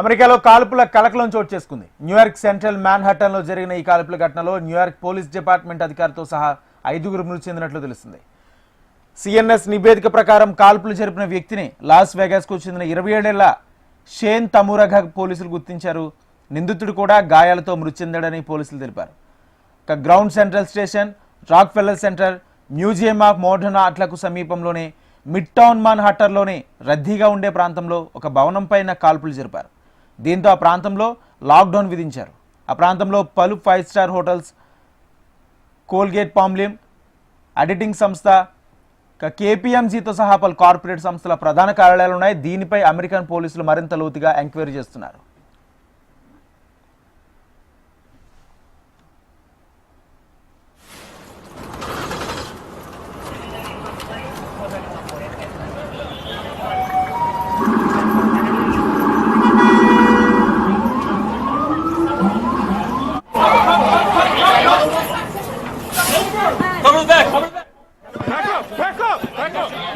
అమెరికాలో కాల్పుల కలకలం చోటు చేసుకుంది. న్యూయార్క్ సెంట్రల్ మ్యాన్హట్టన్లో జరిగిన ఈ కాల్పుల ఘటనలో న్యూయార్క్ పోలీస్ డిపార్ట్మెంట్ అధికారితో సహా ఐదుగురు మృతి చెందినట్లు తెలుస్తుంది. సిఎన్ఎస్ నివేదిక ప్రకారం కాల్పులు జరిపిన వ్యక్తిని లాస్ వేగాస్కు చెందిన ఇరవై ఏడేళ్ళ షేన్ తమూరఘ పోలీసులు గుర్తించారు. నిందితుడు కూడా గాయాలతో మృతి చెందాడని పోలీసులు తెలిపారు. ఇక Grand Central Station Rockefeller Center Museum of Modern ఆర్ట్లకు సమీపంలోనే మిడ్ టౌన్ మాన్ హట్టర్లోని రద్దీగా ఉండే ప్రాంతంలో ఒక భవనం పైన కాల్పులు జరిపారు. దీంతో ఆ ప్రాంతంలో లాక్డౌన్ విధించారు. ఆ ప్రాంతంలో పలు five star hotels Colgate Palmolive editing సంస్థ ఇక కేపీఎంజీతో సహా పలు కార్పొరేట్ సంస్థల ప్రధాన కార్యాలయాలు ఉన్నాయి. దీనిపై అమెరికన్ పోలీసులు మరింత లోతుగా ఎంక్వైరీ చేస్తున్నారు. Coming back, coming back. Back up, back up, back up.